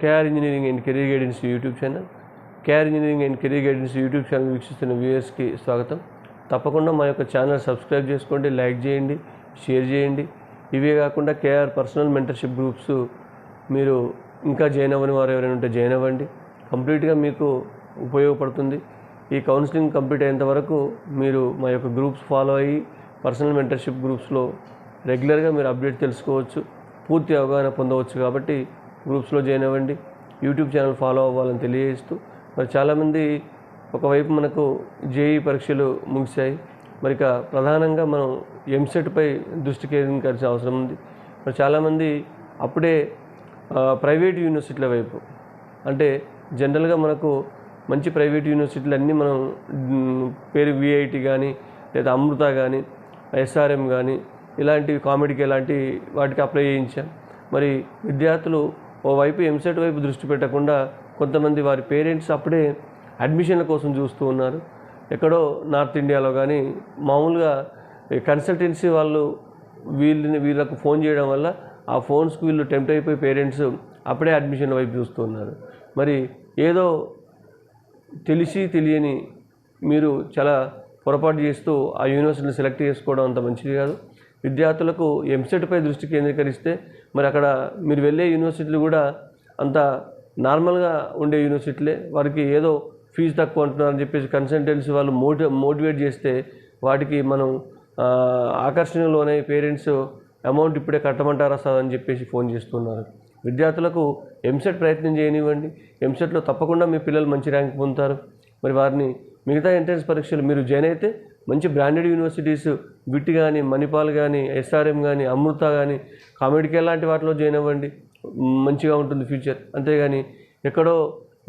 KR engineering and career guidance YouTube channel KR engineering and career guidance YouTube channel వీక్షిస్తున్న వ్యూయర్స్కి స్వాగతం. తప్పకుండా మా యొక్క ఛానల్ సబ్స్క్రైబ్ చేసుకోండి లైక్ చేయండి షేర్ చేయండి. ఇవే కాకుండా కేఆర్ పర్సనల్ మెంటర్షిప్ గ్రూప్స్ మీరు ఇంకా జాయిన్ అవ్వని వారు ఎవరైనా ఉంటే జాయిన్ అవ్వండి. కంప్లీట్గా మీకు ఉపయోగపడుతుంది. ఈ కౌన్సిలింగ్ కంప్లీట్ అయ్యేంత వరకు మీరు మా యొక్క గ్రూప్స్ ఫాలో అయ్యి పర్సనల్ మెంటర్షిప్ గ్రూప్స్లో రెగ్యులర్గా మీరు అప్డేట్ తెలుసుకోవచ్చు. పూర్తి అవగాహన పొందవచ్చు కాబట్టి గ్రూప్స్లో జాయిన్ అవ్వండి. యూట్యూబ్ ఛానల్ ఫాలో అవ్వాలని తెలియజేస్తూ మరి చాలామంది ఒకవైపు మనకు జేఈ పరీక్షలు ముగిశాయి. మరి ఇక ప్రధానంగా మనం ఎంసెట్పై దృష్టి కేంద్రీకరించాల్సిన అవసరం ఉంది. మరి చాలామంది అప్పుడే ప్రైవేట్ యూనివర్సిటీల వైపు అంటే జనరల్గా మనకు మంచి ప్రైవేట్ యూనివర్సిటీలు అన్నీ మనం పేరు విఐటి కానీ లేదా అమృత కానీ ఎస్ఆర్ఎం కానీ ఇలాంటివి కామెడీకి ఇలాంటి వాటికి అప్లై చేయించాం. మరి విద్యార్థులు ఓవైపు ఎంసెట్ వైపు దృష్టి పెట్టకుండా కొంతమంది వారి పేరెంట్స్ అప్పుడే అడ్మిషన్ల కోసం చూస్తూ ఉన్నారు. ఎక్కడో నార్త్ ఇండియాలో కానీ మామూలుగా కన్సల్టెన్సీ వాళ్ళు వీళ్ళని వీళ్ళకు ఫోన్ చేయడం వల్ల ఆ ఫోన్స్కి వీళ్ళు టెంప్ట్ అయిపోయి పేరెంట్స్ అప్పుడే అడ్మిషన్ వైపు చూస్తూ ఉన్నారు. మరి ఏదో తెలిసి తెలియని మీరు చాలా పొరపాటు చేస్తూ ఆ యూనివర్సిటీని సెలెక్ట్ చేసుకోవడం అంత మంచిది కాదు. విద్యార్థులకు ఎంసెట్పై దృష్టి కేంద్రీకరిస్తే మరి అక్కడ మీరు వెళ్ళే యూనివర్సిటీలు కూడా అంత నార్మల్గా ఉండే యూనివర్సిటీలే. వారికి ఏదో ఫీజు తక్కువ అంటున్నారని చెప్పేసి కన్సల్టెన్సీ వాళ్ళు మోటి మోటివేట్ చేస్తే వాటికి మనం ఆకర్షణలోనే పేరెంట్స్ అమౌంట్ ఇప్పుడే కట్టమంటారా సార్ అని చెప్పేసి ఫోన్ చేస్తున్నారు. విద్యార్థులకు ఎంసెట్ ప్రయత్నం చేయనివ్వండి. ఎంసెట్లో తప్పకుండా మీ పిల్లలు మంచి ర్యాంక్ పొందుతారు. మరి వారిని మిగతా ఎంట్రన్స్ పరీక్షలు మీరు జాయిన్ అయితే మంచి బ్రాండెడ్ యూనివర్సిటీస్ విట్ కానీ మణిపాల్ కానీ ఎస్ఆర్ఎం కానీ అమృత కానీ కామెడీకి లాంటి వాటిలో జాయిన్ అవ్వండి. మంచిగా ఉంటుంది ఫ్యూచర్ అంతేగాని ఎక్కడో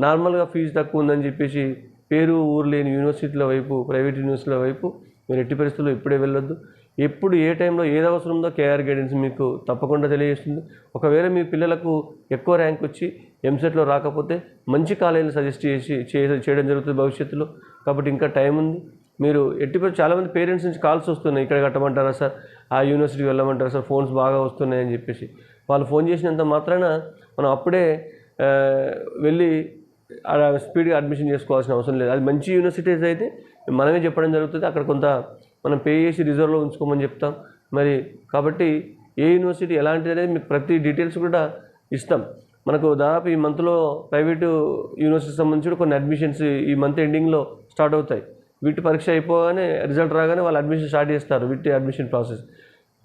నార్మల్గా ఫీజు తక్కువ ఉందని చెప్పేసి పేరు ఊరు లేని యూనివర్సిటీల వైపు ప్రైవేట్ యూనివర్సిటీల వైపు మీరు ఎట్టి పరిస్థితుల్లో ఇప్పుడే వెళ్ళొద్దు. ఎప్పుడు ఏ టైంలో ఏది అవసరం ఉందో కేఆర్ గైడెన్స్ మీకు తప్పకుండా తెలియజేస్తుంది. ఒకవేళ మీ పిల్లలకు ఎక్కువ ర్యాంక్ వచ్చి ఎంసెట్లో రాకపోతే మంచి కాలేజీలు సజెస్ట్ చేసి చేయడం జరుగుతుంది భవిష్యత్తులో. కాబట్టి ఇంకా టైం ఉంది. మీరు ఎట్టి చాలామంది పేరెంట్స్ నుంచి కాల్స్ వస్తున్నాయి ఇక్కడ కట్టమంటారా సార్? ఆ యూనివర్సిటీకి వెళ్ళమంటారా సార్? ఫోన్స్ బాగా వస్తున్నాయని చెప్పేసి. వాళ్ళు ఫోన్ చేసినంత మాత్రాన మనం అప్పుడే వెళ్ళి స్పీడ్గా అడ్మిషన్ చేసుకోవాల్సిన అవసరం లేదు. అది మంచి యూనివర్సిటీస్ అయితే మనమే చెప్పడం జరుగుతుంది. అక్కడ కొంత మనం పే చేసి రిజర్వ్లో ఉంచుకోమని చెప్తాం. మరి కాబట్టి ఏ యూనివర్సిటీ ఎలాంటిది అనేది మీకు ప్రతి డీటెయిల్స్ కూడా ఇస్తాం. మనకు దాదాపు ఈ మంత్లో ప్రైవేటు యూనివర్సిటీ సంబంధించి కొన్ని అడ్మిషన్స్ ఈ మంత్ ఎండింగ్లో స్టార్ట్ అవుతాయి. వీటి పరీక్ష అయిపోగానే రిజల్ట్ రాగానే వాళ్ళు అడ్మిషన్ స్టార్ట్ చేస్తారు వీటి అడ్మిషన్ ప్రాసెస్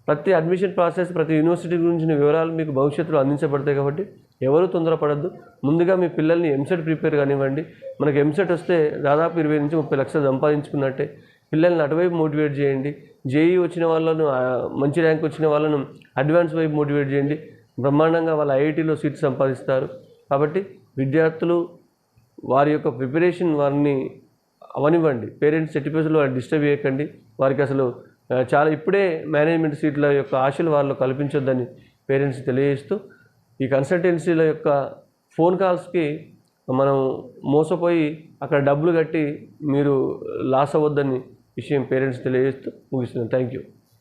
ప్రతి అడ్మిషన్ ప్రాసెస్ ప్రతి యూనివర్సిటీ గురించిన వివరాలు మీకు భవిష్యత్తులో అందించబడతాయి కాబట్టి ఎవరు తొందరపడద్దు. ముందుగా మీ పిల్లల్ని ఎంసెట్ ప్రిపేర్ కానివ్వండి. మనకి ఎంసెట్ వస్తే దాదాపు ఇరవై నుంచి ముప్పై లక్షలు సంపాదించుకున్నట్టే. పిల్లల్ని అటువైపు మోటివేట్ చేయండి. జేఈ వచ్చిన వాళ్ళను మంచి ర్యాంక్ వచ్చిన వాళ్ళను అడ్వాన్స్ వైపు మోటివేట్ చేయండి. బ్రహ్మాండంగా వాళ్ళ ఐఐటీలో సీట్ సంపాదిస్తారు. కాబట్టి విద్యార్థులు వారి యొక్క ప్రిపరేషన్ వారిని అవనివ్వండి. పేరెంట్స్ సర్టిఫికేట్స్లో డిస్టర్బ్ చేయకండి. వారికి అసలు చాలా ఇప్పుడే మేనేజ్మెంట్ సీట్ల యొక్క ఆశలు వాళ్ళు కల్పించొద్దని పేరెంట్స్ తెలియజేస్తూ ఈ కన్సల్టెన్సీల యొక్క ఫోన్ కాల్స్కి మనం మోసపోయి అక్కడ డబ్బులు కట్టి మీరు లాస్ అవ్వద్దని విషయం పేరెంట్స్ తెలియజేస్తూ ముగిస్తున్నాను. Thank you.